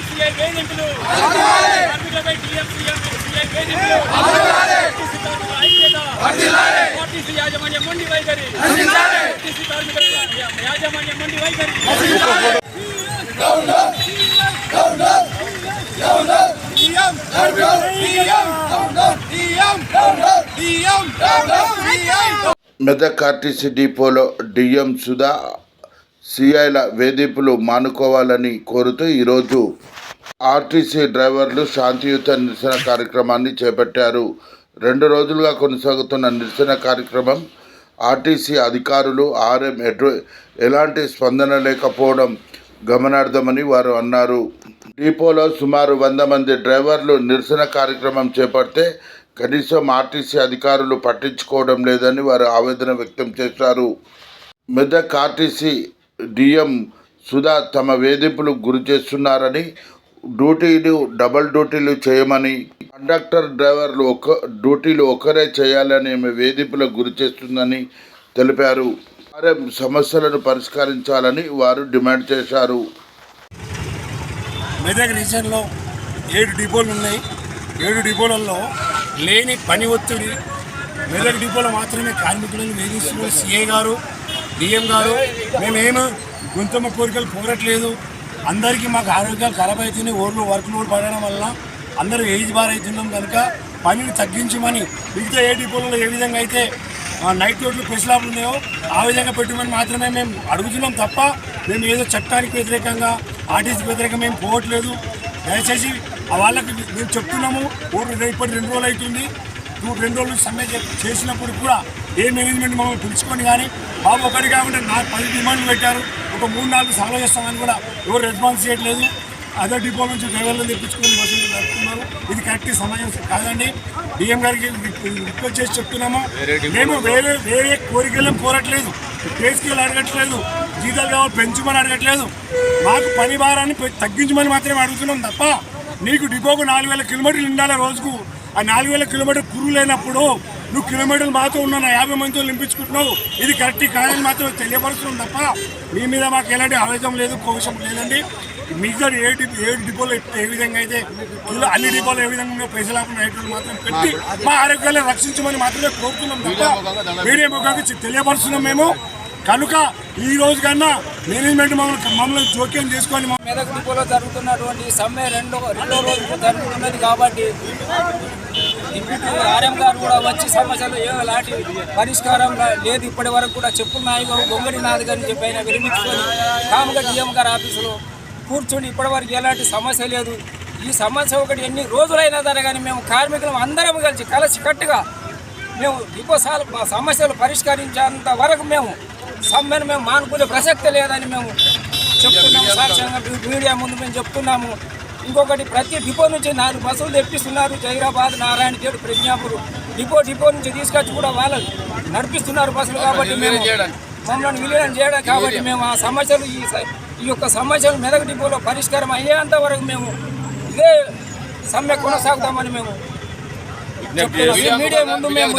టీఎంసీఐ వేధింపులు. కార్మికులపై టీఎంసీఐ వేధింపులు. ఆర్టీసీ కార్మికుల ఐక్యత. ఆర్టీసీ యాజమాన్యం మొండి వైఖరి. ఆర్టీసీ కార్మికుల యా- యాజమాన్యం మొండి వైఖరి. మెదక్ ఆర్టీసీ డిపోలో డిఎం సుధా సిఐల వేధింపులు మానుకోవాలని కోరుతూ ఈరోజు ఆర్టీసీ డ్రైవర్లు శాంతియుత నిరసన కార్యక్రమాన్ని చేపట్టారు. రెండు రోజులుగా కొనసాగుతున్న నిరసన కార్యక్రమం ఆర్టీసీ అధికారులు ఆర్ఎం ఎటు ఎలాంటి స్పందన లేకపోవడం గమనార్థమని వారు అన్నారు. డిపోలో సుమారు వంద మంది డ్రైవర్లు నిరసన కార్యక్రమం చేపడితే కనీసం ఆర్టీసీ అధికారులు పట్టించుకోవడం లేదని వారు ఆవేదన వ్యక్తం చేశారు. మెదక్ ఆర్టీసీ డిఎం సుధా తమ వేధింపులకు గురి చేస్తున్నారని డ్యూటీలు డబల్ డ్యూటీలు చేయమని కండక్టర్ డ్రైవర్లు ఒక డ్యూటీలు ఒకరే చేయాలని ఆమె వేధింపులకు గురి చేస్తుందని తెలిపారు. ఆర్ఎం సమస్యలను పరిష్కరించాలని వారు డిమాండ్ చేశారు. మెదక్ రీజన్లో ఏడు డిపోలు ఉన్నాయి. ఏడు డిపోలలో లేని పని ఒత్తిడి మెదక్ డిపోలో మాత్రమే కార్మికులను వేధిస్తున్నారు. సిఐ గారు డిఎం గారు మేమేమి గుంతమ్మ కోరికలు కోరట్లేదు. అందరికీ మాకు ఆరోగ్యాలు ఖరాబ్ అవుతుంది ఓర్లు వర్క్ లోడ్ పడడం వల్ల అందరూ ఏజ్ బార్ అవుతున్నాం కనుక పనిని తగ్గించమని మిగతా ఏ డిపోలలో ఏ విధంగా అయితే నైట్ రోడ్లు పెసలాపులు ఉన్నాయో ఆ విధంగా పెట్టమని మాత్రమే మేము అడుగుతున్నాం తప్ప మేము ఏదో చట్టానికి వ్యతిరేకంగా ఆర్టీసీకి వ్యతిరేకంగా మేము పోవట్లేదు. దయచేసి ఆ వాళ్ళకి మేము చెప్తున్నాము ఊరు ఇప్పటి రెండు రోజులు అవుతుంది. నువ్వు రెండు రోజులు సమ్మె చేసినప్పుడు కూడా ఏ మేనేజ్మెంట్ మమ్మల్ని పిలుచుకొని కానీ బాబు ఒకటి కాకుండా నాకు పది డిమాండ్లు పెట్టారు. ఒక మూడు నాలుగు సాల్వ్ చేస్తామని కూడా ఎవరు రెస్పాన్స్ చేయట్లేదు. అదే డిపో నుంచి డ్రైవర్లు తెప్పించుకొని బస్సులు నడుపుతున్నారు. ఇది కరెక్ట్ సమయం కాదండి. డిఎం గారికి రిక్వెస్ట్ చేసి చెప్తున్నాము. మేము వేరే వేరే కోరికలను కోరట్లేదు. పే స్కేల్ అడగట్లేదు. జీతాలు కావాలి పెంచమని అడగట్లేదు. మాకు పని భారాన్ని తగ్గించమని మాత్రమే అడుగుతున్నాం తప్ప నీకు డిపోకు నాలుగు వేల కిలోమీటర్లు ఉండాలి రోజుకు. ఆ నాలుగు వేల కిలోమీటర్ కురు లేనప్పుడు నువ్వు కిలోమీటర్లు మాతో ఉన్న నా యాభై మందితో నింపించుకుంటున్నావు. ఇది కరెక్ట్ కాదని మాత్రం తెలియపరుస్తున్నాం తప్ప మీ మీద మాకు ఎలాంటి ఆవేశం లేదు కోశం లేదండి. మిగతా ఏ డి ఏ డిపోలో ఏ విధంగా అయితే అన్ని డిపోలు ఏ విధంగా ఉన్నాయో పైసలాపం రైతులు మాత్రం పెట్టి మా ఆరోగ్యాన్ని రక్షించమని మాత్రమే కోరుతున్నాం తప్ప మీడియా ముఖంగా తెలియపరుస్తున్నాం మేము. కనుక ఈ రోజు కన్నా మేనేజ్మెంట్ మమ్మల్ని మమ్మల్ని జోక్యం చేసుకొని మా మెదక్ డిపోలో జరుగుతున్నటువంటి సమ్మె రెండో రెండో రోజు జరుగుతున్నది కాబట్టి డిప్యూటీ ఆర్ఎం గారు కూడా వచ్చి సమస్యలు ఏలాంటి పరిష్కారం లేదు ఇప్పటి వరకు కూడా చెప్పులు నాయకు గొంగడి నాథ్ గారిని చెప్పి ఆయన విరమించుకొని కామగడ్డ డిఎం గారి ఆఫీసులో కూర్చొని ఇప్పటివరకు ఎలాంటి సమస్య లేదు. ఈ సమస్య ఒకటి ఎన్ని రోజులైనా సరే కానీ మేము కార్మికులం అందరం కలిసి కలిసి కట్టుగా మేము డిపో మా సమస్యలు పరిష్కరించేంత వరకు మేము సమ్మెను మేము మానుకునే ప్రసక్తి లేదని మేము చెప్తున్నాము. సాక్ష్యంగా మీడియా ముందు మేము చెప్తున్నాము. ఇంకొకటి ప్రతి డిపో నుంచి నాలుగు బస్సులు తెప్పిస్తున్నారు. జైరాబాద్ నారాయణఖేడ్ ప్రజ్ఞాపూర్. డిపో డిపో నుంచి తీసుకొచ్చి కూడా వాళ్ళు నడిపిస్తున్నారు బస్సులు కాబట్టి మేము మమ్మల్ని విలీనం చేయడం కాబట్టి మేము ఆ సమస్యలు ఈ ఈ యొక్క సమస్యలు మెదక్ డిపోలో పరిష్కారం అయ్యేంత వరకు మేము ఇదే సమ్మె కొనసాగుతామని మేము. మీడియా ముందు మేము